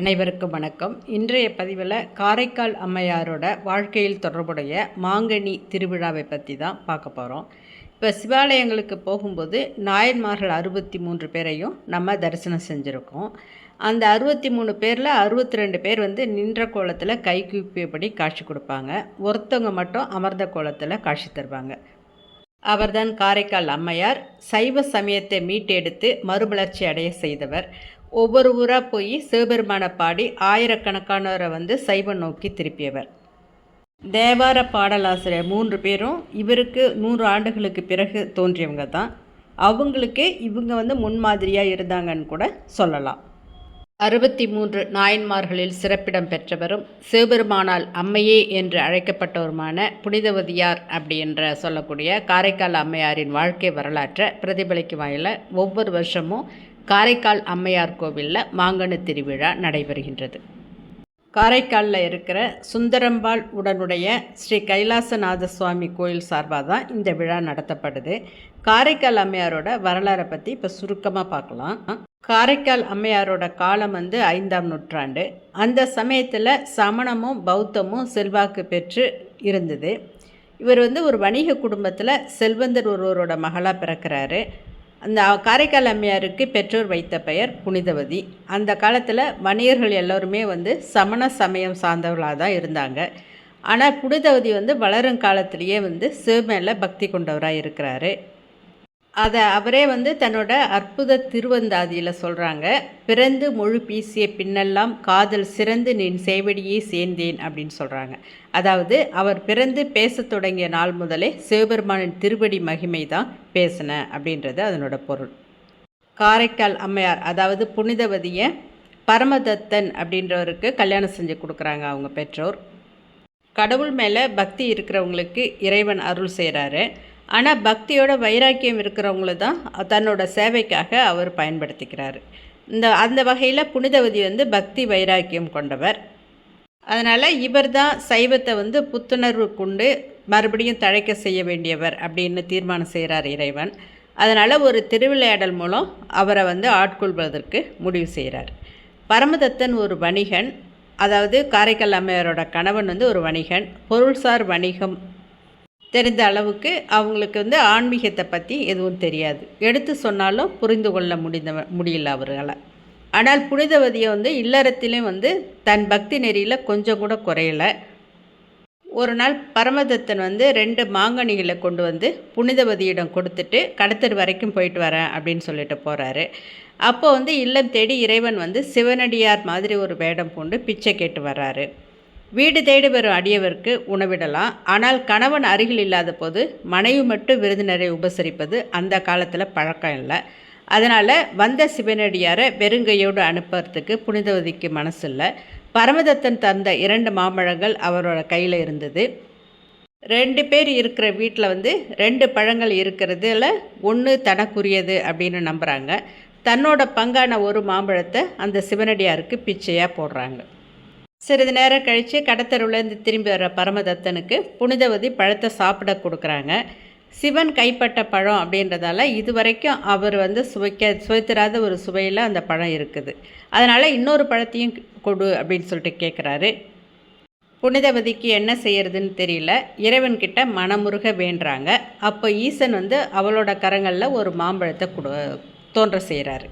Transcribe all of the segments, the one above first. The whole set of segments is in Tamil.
அனைவருக்கும் வணக்கம். இன்றைய பதிவில் காரைக்கால் அம்மையாரோட வாழ்க்கையில் தொடர்புடைய மாங்கனி திருவிழாவை பற்றி தான் பார்க்க போகிறோம் இப்போ சிவாலயங்களுக்கு போகும்போது நாயன்மார்கள் அறுபத்தி மூன்று பேரையும் நம்ம தரிசனம் செஞ்சுருக்கோம். அந்த அறுபத்தி மூணு பேரில் அறுபத்தி ரெண்டு பேர் வந்து நின்ற கோலத்தில் கை கூப்பியபடி காட்சி கொடுப்பாங்க. ஒருத்தவங்க மட்டும் அமர்ந்த கோலத்தில் காட்சி தருவாங்க. அவர்தான் காரைக்கால் அம்மையார். சைவ சமயத்தை மீட்டெடுத்து மறுமலர்ச்சி அடைய செய்தவர். ஒவ்வொரு ஊராக போய் சிவபெருமானை பாடி ஆயிரக்கணக்கானவரை வந்து சைவம் நோக்கி திருப்பியவர். தேவார பாடலாசிரியர் மூன்று பேரும் இவருக்கு நூறு ஆண்டுகளுக்கு பிறகு தோன்றியவங்க தான். அவங்களுக்கு இவங்க வந்து முன்மாதிரியாக இருந்தாங்கன்னு கூட சொல்லலாம். அறுபத்தி மூன்று நாயன்மார்களில் சிறப்பிடம் பெற்றவரும் சிவபெருமானால் அம்மையே என்று அழைக்கப்பட்டவருமான புனிதவதியார் அப்படி என்ற சொல்லக்கூடிய காரைக்கால் அம்மையாரின் வாழ்க்கை வரலாற்றை பிரதிபலிக்கும் வகையில் ஒவ்வொரு வருஷமும் காரைக்கால் அம்மையார் கோவிலில் மாங்கனு திருவிழா நடைபெறுகின்றது. காரைக்காலில் இருக்கிற சுந்தரம்பாள் உடனுடைய ஸ்ரீ கைலாசநாத சுவாமி கோயில் சார்பாக தான் இந்த விழா நடத்தப்படுது. காரைக்கால் அம்மையாரோட வரலாறை பற்றி இப்போ சுருக்கமாக பார்க்கலாம். காரைக்கால் அம்மையாரோட காலம் வந்து ஐந்தாம் நூற்றாண்டு. அந்த சமயத்தில் சமணமும் பௌத்தமும் செல்வாக்கு பெற்று இருந்தது. இவர் வந்து ஒரு வணிக குடும்பத்தில் செல்வந்தர் ஒருவரோட மகளாக பிறக்கிறாரு. அந்த காரைக்கால் அம்மையாருக்கு பெற்றோர் வைத்த பெயர் புனிதவதி. அந்த காலத்தில் வணிகர்கள் எல்லோருமே வந்து சமண சமயம் சார்ந்தவர்களாக தான் இருந்தாங்க. ஆனால் புனிதவதி வந்து வளரும் காலத்திலேயே வந்து சிவமேல பக்தி கொண்டவராக இருக்கிறாரு. அதை அவரே வந்து தன்னோட அற்புத திருவந்தாதியில் சொல்கிறாங்க பிறந்து முழு பீசிய பின்னெல்லாம் காதல் சிறந்து நின் சேவடியே சேர்ந்தேன் அப்படின்னு சொல்கிறாங்க அதாவது அவர் பிறந்து பேசத் தொடங்கிய நாள் முதலே சிவபெருமானின் திருவடி மகிமை தான் பேசின அப்படின்றது அதனோட பொருள். காரைக்கால் அம்மையார் அதாவது புனிதவதியை பரமதத்தன் அப்படின்றவருக்கு கல்யாணம் செஞ்சு கொடுக்குறாங்க அவங்க பெற்றோர். கடவுள் மேலே பக்தி இருக்கிறவங்களுக்கு இறைவன் அருள் செய்கிறாரு ஆனால் பக்தியோட வைராக்கியம் இருக்கிறவங்கள தான் தன்னோட சேவைக்காக அவர் பயன்படுத்திக்கிறார். இந்த அந்த வகையில் புனிதவதி வந்து பக்தி வைராக்கியம் கொண்டவர். அதனால் இவர் தான் சைவத்தை வந்து புத்துணர்வு கொண்டு மறுபடியும் தழைக்க செய்ய வேண்டியவர் அப்படின்னு தீர்மானம் செய்கிறார் இறைவன். அதனால் ஒரு திருவிளையாடல் மூலம் அவரை வந்து ஆட்கொள்வதற்கு முடிவு செய்கிறார் பரமதத்தன் ஒரு வணிகன் அதாவது காரைக்கால் அம்மையாரோட கணவன் வந்து ஒரு வணிகன் பொருள்சார் வணிகம் தெரிந்த அளவுக்கு அவங்களுக்கு வந்து ஆன்மீகத்தை பற்றி எதுவும் தெரியாது. எடுத்து சொன்னாலும் புரிந்து கொள்ள முடிந்த முடியல அவர்களால். ஆனால் புனிதவதியை வந்து இல்லறத்திலையும் வந்து தன் பக்தி நெறியில் கொஞ்சம் கூட குறையலை. ஒரு நாள் பரமதத்தன் வந்து ரெண்டு மாங்கனிகளை கொண்டு வந்து புனிதவதியிடம் கொடுத்துட்டு கடத்தர் வரைக்கும் போயிட்டு வரேன் அப்படின்னு சொல்லிட்டு போகிறாரு அப்போ வந்து இல்லம் தேடி இறைவன் வந்து சிவனடியார் மாதிரி ஒரு வேடம் பூண்டு பிச்சை கேட்டு வர்றாரு. வீடு தேடி வரும் அடியவருக்கு உணவிடலாம். ஆனால் கணவன் அருகில் இல்லாத போது மனைவி மட்டும் விருந்தினரை உபசரிப்பது அந்த காலத்தில் பழக்கம் இல்லை. அதனால் வந்த சிவனடியாரை வெறுங்கையோடு அனுப்புறதுக்கு புனிதவதிக்கு மனசு இல்லை. பரமதத்தன் தந்த இரண்டு மாம்பழங்கள் அவரோட கையில் இருந்தது. ரெண்டு பேர் இருக்கிற வீட்டில் வந்து ரெண்டு பழங்கள் இருக்கிறதுல ஒன்று தனக்குரியது அப்படின்னு நம்புகிறாங்க தன்னோட பங்கான ஒரு மாம்பழத்தை அந்த சிவனடியாருக்கு பிச்சையாக போடுறாங்க. சிறிது நேரம் கழித்து கடத்தருவிலேருந்து திரும்பி வர பரமதத்தனுக்கு புனிதவதி பழத்தை சாப்பிட கொடுக்குறாங்க. சிவன் கைப்பட்ட பழம் அப்படின்றதால இது வரைக்கும் அவர் வந்து சுவைக்க சுவைத்திராத ஒரு சுவையில் அந்த பழம் இருக்குது. அதனால் இன்னொரு பழத்தையும் கொடு அப்படின்னு சொல்லிட்டு கேட்குறாரு புனிதவதிக்கு என்ன செய்யறதுன்னு தெரியல. இறைவன்கிட்ட மனமுருக வேண்டுறாங்க. அப்போ ஈசன் வந்து அவளோட கரங்களில் ஒரு மாம்பழத்தை கொடு தோன்ற செய்கிறாரு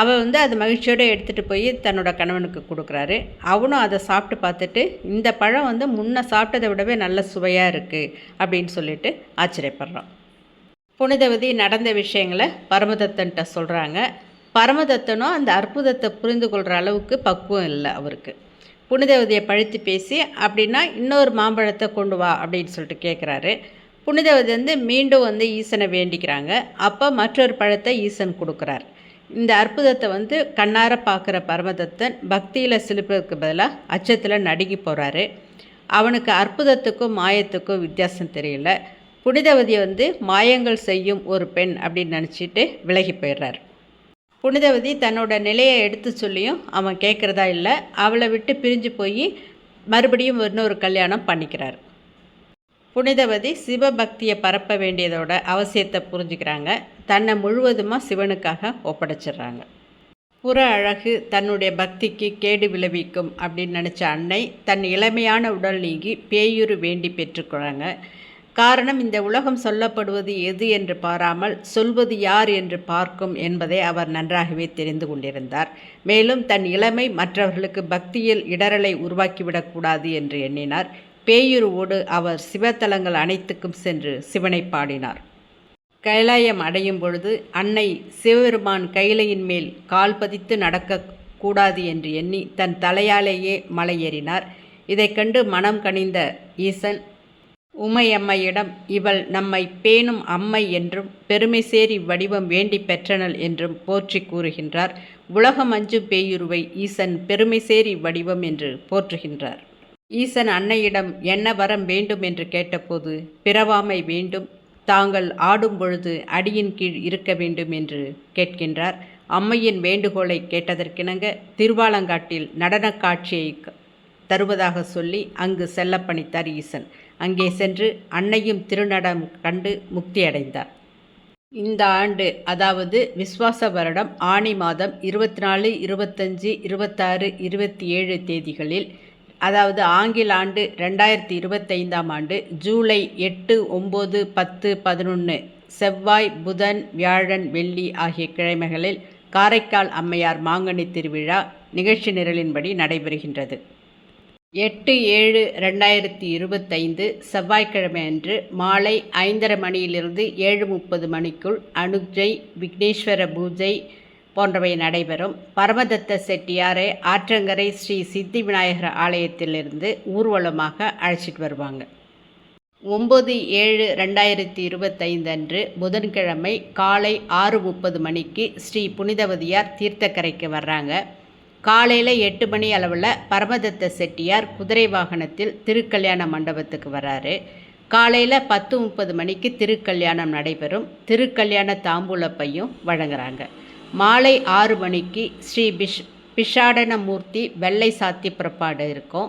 அவள் வந்து அது மகிழ்ச்சியோடு எடுத்துகிட்டு போய் தன்னோட கணவனுக்கு கொடுக்குறாரு. அவனும் அதை சாப்பிட்டு பார்த்துட்டு இந்த பழம் வந்து முன்ன சாப்பிட்டதை விடவே நல்ல சுவையாக இருக்குது அப்படின்னு சொல்லிட்டு ஆச்சரியப்படுறான். புனிதவதி நடந்த விஷயங்களை பரமதத்தன்ட்ட சொல்கிறாங்க பரமதத்தனும் அந்த அற்புதத்தை புரிந்து கொள்கிற அளவுக்கு பக்குவம் இல்லை அவருக்கு. புனிதவதியை பழித்து பேசி அப்படின்னா இன்னொரு மாம்பழத்தை கொண்டு வா அப்படின்னு சொல்லிட்டு கேட்குறாரு புனிதவதி வந்து மீண்டும் வந்து ஈசனை வேண்டிக்கிறாங்க. அப்போ மற்றொரு பழத்தை ஈசன் கொடுக்குறார். இந்த அற்புதத்தை வந்து கண்ணார பார்க்குற பரமதத்தன் பக்தியில் சிலிப்பதற்கு பதிலாக அச்சத்தில் நடுங்கி போகிறாரு அவனுக்கு அற்புதத்துக்கும் மாயத்துக்கும் வித்தியாசம் தெரியல. புனிதவதி வந்து மாயங்கள் செய்யும் ஒரு பெண் அப்படின்னு நினச்சிட்டு விலகி போயிடுறார். புனிதவதி தன்னோட நிலையை எடுத்து சொல்லியும் அவன் கேட்குறதா இல்லை. அவளை விட்டு பிரிஞ்சு போய் மறுபடியும் இன்னொரு கல்யாணம் பண்ணிக்கிறார். புனிதவதி சிவபக்தியை பரப்ப வேண்டியதோட அவசியத்தை புரிஞ்சுக்கிறாங்க. தன்னை முழுவதுமாக சிவனுக்காக ஒப்படைச்சிடுறாங்க. புற அழகு தன்னுடைய பக்திக்கு கேடு விளைவிக்கும் அப்படின்னு நினச்ச அன்னை தன் இளமையான உடல் நீங்கி பேயுரு வேண்டி பெற்றுக்கொள்கிறாங்க காரணம் இந்த உலகம் சொல்லப்படுவது எது என்று பாராமல் சொல்வது யார் என்று பார்க்கும் என்பதை அவர் நன்றாகவே தெரிந்து கொண்டிருந்தார். மேலும் தன் இளமை மற்றவர்களுக்கு பக்தியில் இடரலை உருவாக்கிவிடக்கூடாது என்று எண்ணினார். பேயுருவோடு அவர் சிவத்தலங்கள் அனைத்துக்கும் சென்று சிவனை பாடினார். கைலாயம் அடையும் பொழுது அன்னை சிவபெருமான் கைலையின் மேல் கால் பதித்து நடக்கக்கூடாது என்று எண்ணி தன் தலையாலேயே மலையேறினார். இதைக் கண்டு மனம் கனிந்த ஈசன் உமையம்மையிடம் இவள் நம்மை பேணும் அம்மை என்றும் பெருமை சேரி வடிவம் வேண்டி பெற்றனள் என்றும் போற்றி கூறுகின்றார். உலகம் அஞ்சு பேயுருவை ஈசன் பெருமை சேரி வடிவம் என்று போற்றுகின்றார். ஈசன் அன்னையிடம் என்ன வரம் வேண்டும்? என்று கேட்டபோது பிறவாமை வேண்டும். தாங்கள் ஆடும் பொழுது அடியின் கீழ் இருக்க வேண்டும் என்று கேட்கின்றார். அம்மையின் வேண்டுகோளை கேட்டதற்கிணங்க திருவாலங்காட்டில் நடனக் காட்சியை தருவதாக சொல்லி அங்கு செல்ல பணித்தார் ஈசன். அங்கே சென்று அன்னையும் திருநடம் கண்டு முக்தி அடைந்தார் இந்த ஆண்டு அதாவது விஸ்வாச வருடம் ஆணி மாதம் இருபத்தி நாலு இருபத்தஞ்சு இருபத்தாறு இருபத்தி ஏழு தேதிகளில் அதாவது ஆங்கில ஆண்டு ரெண்டாயிரத்தி இருபத்தைந்தாம் ஆண்டு ஜூலை எட்டு ஒம்பது பத்து பதினொன்று செவ்வாய் புதன் வியாழன் வெள்ளி ஆகிய கிழமைகளில் காரைக்கால் அம்மையார் மாங்கனி திருவிழா நிகழ்ச்சி நிரலின்படி நடைபெறுகின்றது. எட்டு ஏழு ரெண்டாயிரத்தி இருபத்தைந்து செவ்வாய்க்கிழமை அன்று மாலை ஐந்தரை மணியிலிருந்து ஏழு முப்பது மணிக்குள் அனுஜை விக்னேஸ்வர பூஜை போன்றவை நடைபெறும். பரமதத்த செட்டியாரை ஆற்றங்கரை ஸ்ரீ சித்தி விநாயகர் ஆலயத்திலிருந்து ஊர்வலமாக அழைச்சிட்டு வருவாங்க. ஒம்பது ஏழு ரெண்டாயிரத்தி இருபத்தைந்து அன்று புதன்கிழமை காலை ஆறு முப்பது மணிக்கு ஸ்ரீ புனிதவதியார் தீர்த்தக்கரைக்கு வர்றாங்க. காலையில் எட்டு மணி அளவில் பரமதத்த செட்டியார் குதிரை வாகனத்தில் திருக்கல்யாண மண்டபத்துக்கு வராரு. காலையில் பத்து முப்பது மணிக்கு திருக்கல்யாணம் நடைபெறும். திருக்கல்யாண தாம்பூலப்பையும் வழங்குறாங்க. மாலை ஆறு மணிக்கு ஸ்ரீ பிஷ் பிஷாடனமூர்த்தி வெள்ளை சாத்தி புறப்பாடு இருக்கும்.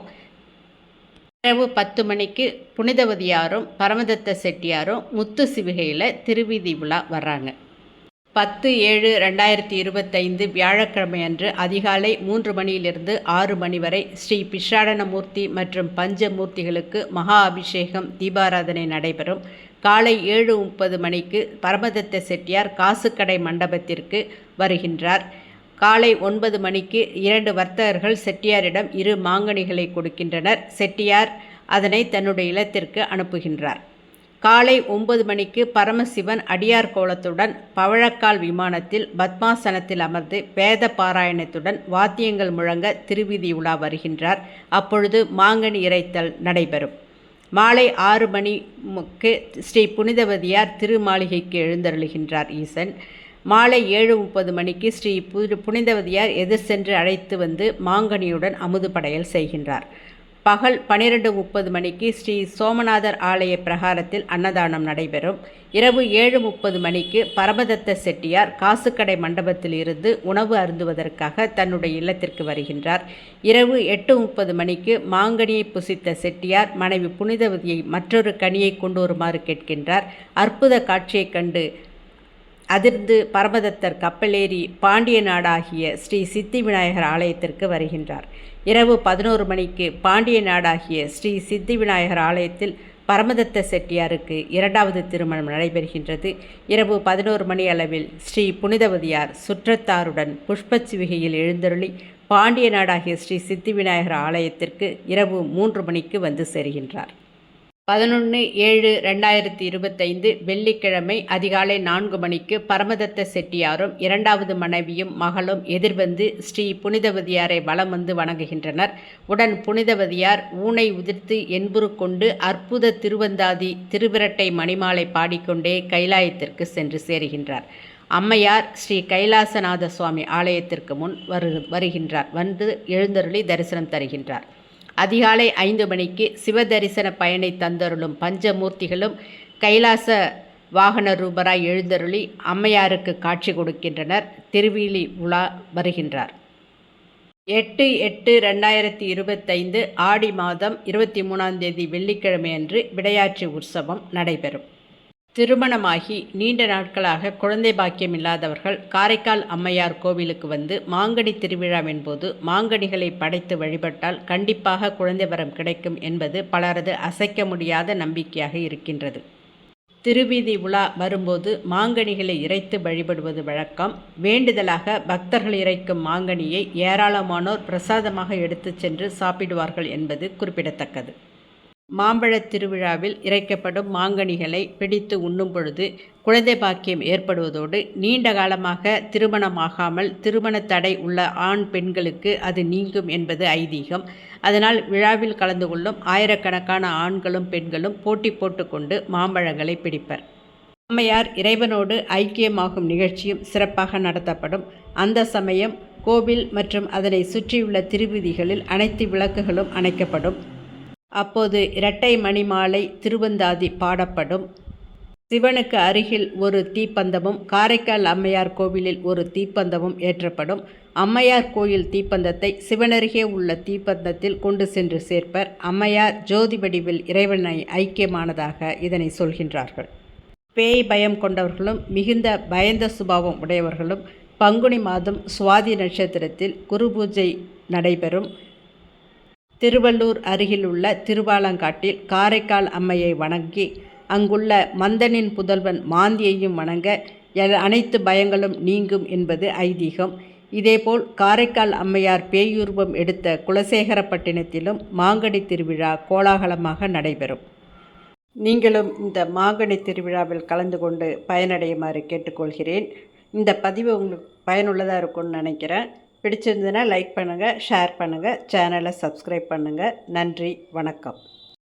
இரவு பத்து மணிக்கு புனிதவதியாரும் பரமதத்த செட்டியாரும் முத்து சிவிகையில் திருவீதி விழா வர்றாங்க. பத்து ஏழு ரெண்டாயிரத்தி இருபத்தைந்து வியாழக்கிழமை அன்று அதிகாலை மூன்று மணியிலிருந்து ஆறு மணி வரை ஸ்ரீ பிஷாடனமூர்த்தி மற்றும் பஞ்சமூர்த்திகளுக்கு மகா அபிஷேகம் தீபாராதனை நடைபெறும். காலை ஏழு முப்பது மணிக்கு பரமதத்த செட்டியார் காசுக்கடை மண்டபத்திற்கு வருகின்றார். காலை ஒன்பது மணிக்கு இரண்டு வர்த்தகர்கள் செட்டியாரிடம் இரு மாங்கனிகளை கொடுக்கின்றனர். செட்டியார் அதனை தன்னுடைய இல்லத்திற்கு அனுப்புகின்றார். காலை ஒன்பது மணிக்கு பரமசிவன் அடியார் கோலத்துடன் பவழக்கால் விமானத்தில் பத்மாசனத்தில் அமர்ந்து வேத பாராயணத்துடன் வாத்தியங்கள் முழங்க திருவிதி உலா வருகின்றார். அப்பொழுது மாங்கனி இறைத்தல் நடைபெறும். மாலை ஆறு மணிக்கு ஸ்ரீ புனிதவதியார் திருமாளிகைக்கு எழுந்தருளுகின்றார் ஈசன். மாலை ஏழு முப்பது மணிக்கு ஸ்ரீ புனிதவதியார் எதிர் சென்று அழைத்து வந்து மாங்கனியுடன் அமுது படையல் செய்கின்றார். பகல் பனிரெண்டு முப்பது மணிக்கு ஸ்ரீ சோமநாதர் ஆலய பிரகாரத்தில் அன்னதானம் நடைபெறும். இரவு ஏழு முப்பது மணிக்கு பரமதத்த செட்டியார் காசுக்கடை மண்டபத்தில் இருந்து உணவு அருந்துவதற்காக தன்னுடைய இல்லத்திற்கு வருகின்றார். இரவு எட்டு முப்பது மணிக்கு மாங்கனியை புசித்த செட்டியார் மனைவி புனிதவதியை மற்றொரு கனியை கொண்டு வருமாறு கேட்கின்றார். அற்புத காட்சியைக் கண்டு அதிர்ந்து பரமதத்தர் கப்பலேறி பாண்டிய நாடாகிய ஸ்ரீ சித்தி விநாயகர் ஆலயத்திற்கு வருகின்றார். இரவு பதினோரு மணிக்கு பாண்டிய நாடாகிய ஸ்ரீ சித்தி விநாயகர் ஆலயத்தில் பரமதத்த செட்டியாருக்கு இரண்டாவது திருமணம் நடைபெறுகின்றது. இரவு பதினோரு மணி அளவில் ஸ்ரீ புனிதவதியார் சுற்றத்தாருடன் புஷ்பச்சிவிகையில் எழுந்தருளி பாண்டிய நாடாகிய ஸ்ரீ சித்தி விநாயகர் ஆலயத்திற்கு இரவு மூன்று மணிக்கு வந்து சேர்கின்றார். பதினொன்று ஏழு ரெண்டாயிரத்தி இருபத்தைந்து வெள்ளிக்கிழமை அதிகாலை நான்கு மணிக்கு பரமதத்த செட்டியாரும் இரண்டாவது மனைவியும் மகளும் எதிர்வந்து ஸ்ரீ புனிதவதியாரை வலம் வந்து வணங்குகின்றனர். உடன் புனிதவதியார் ஊனை உதிர்த்து என்புரு கொண்டு அற்புத திருவந்தாதி திருவிரட்டை மணிமாலை பாடிக்கொண்டே கைலாயத்திற்கு சென்று சேருகின்றார். அம்மையார் ஸ்ரீ கைலாசநாத சுவாமி ஆலயத்திற்கு முன் வரு வருகின்றார். வந்து எழுந்தருளி தரிசனம் தருகின்றார். அதிகாலை ஐந்து மணிக்கு சிவதரிசன பயனை தந்தருளும் பஞ்சமூர்த்திகளும் கைலாச வாகன ரூபராய் எழுந்தருளி அம்மையாருக்கு காட்சி கொடுக்கின்றனர். திருவிழி உலா வருகின்றார். எட்டு எட்டு ரெண்டாயிரத்தி இருபத்தைந்து ஆடி மாதம் இருபத்தி மூணாம் தேதி வெள்ளிக்கிழமை அன்று விடையாட்சி உற்சவம் நடைபெறும். திருமணமாகி நீண்ட நாட்களாக குழந்தை பாக்கியம் இல்லாதவர்கள் காரைக்கால் அம்மையார் கோவிலுக்கு வந்து மாங்கனி திருவிழாவின் போது மாங்கனிகளை படைத்து வழிபட்டால் கண்டிப்பாக குழந்தை வரம் கிடைக்கும் என்பது பலரது அசைக்க முடியாத நம்பிக்கையாக இருக்கின்றது. திருவீதி உலா வரும்போது மாங்கனிகளை இறைத்து வழிபடுவது வழக்கம். வேண்டுதலாக பக்தர்கள் இறைக்கும் மாங்கனியை ஏராளமானோர் பிரசாதமாக எடுத்துச் சென்று சாப்பிடுவார்கள் என்பது குறிப்பிடத்தக்கது. மாம்பழத் திருவிழாவில் இறைக்கப்படும் மாங்கனிகளை பிடித்து உண்ணும் பொழுது குழந்தை பாக்கியம் ஏற்படுவதோடு நீண்ட காலமாக திருமணமாகாமல் திருமண தடை உள்ள ஆண் பெண்களுக்கு அது நீங்கும் என்பது ஐதீகம். அதனால் விழாவில் கலந்து கொள்ளும் ஆயிரக்கணக்கான ஆண்களும் பெண்களும் போட்டி போட்டுக்கொண்டு மாம்பழங்களை பிடிப்பர். அம்மையார் இறைவனோடு ஐக்கியமாகும் நிகழ்ச்சியும் சிறப்பாக நடத்தப்படும். அந்த சமயம் கோவில் மற்றும் அதனை சுற்றியுள்ள திருவிதிகளில் அனைத்து விளக்குகளும் அணைக்கப்படும். அப்போது இரட்டை மணி மாலை திருவந்தாதி பாடப்படும். சிவனுக்கு அருகில் ஒரு தீப்பந்தமும் காரைக்கால் அம்மையார் கோவிலில் ஒரு தீப்பந்தமும் ஏற்றப்படும். அம்மையார் கோயில் தீப்பந்தத்தை சிவனருகே உள்ள தீப்பந்தத்தில் கொண்டு சென்று சேர்ப்பர் அம்மையார் ஜோதி வடிவில் இறைவனை ஐக்கியமானதாக இதனை சொல்கின்றார்கள். பேய் பயம் கொண்டவர்களும் மிகுந்த பயந்த சுபாவம் உடையவர்களும் பங்குனி மாதம் சுவாதி நட்சத்திரத்தில் குரு பூஜை நடைபெறும். திருவள்ளூர் அருகிலுள்ள திருவாலங்காட்டில் காரைக்கால் அம்மையை வணங்கி அங்குள்ள மந்தனின் புதல்வன் மாந்தியையும் வணங்க அனைத்து பயங்களும் நீங்கும் என்பது ஐதீகம். இதேபோல் காரைக்கால் அம்மையார் பேயூர்வம் எடுத்த குலசேகரப்பட்டினத்திலும் மாங்கனி திருவிழா கோலாகலமாக நடைபெறும். நீங்களும் இந்த மாங்கனி திருவிழாவில் கலந்து கொண்டு பயனடையுமாறு கேட்டுக்கொள்கிறேன். இந்த பதிவு உங்களுக்கு பயனுள்ளதாக இருக்கும்னு நினைக்கிறேன். பிடிச்சிருந்ததுன்னா லைக் பண்ணுங்கள் ஷேர் பண்ணுங்கள் சேனலை சப்ஸ்கிரைப் பண்ணுங்கள் நன்றி வணக்கம்.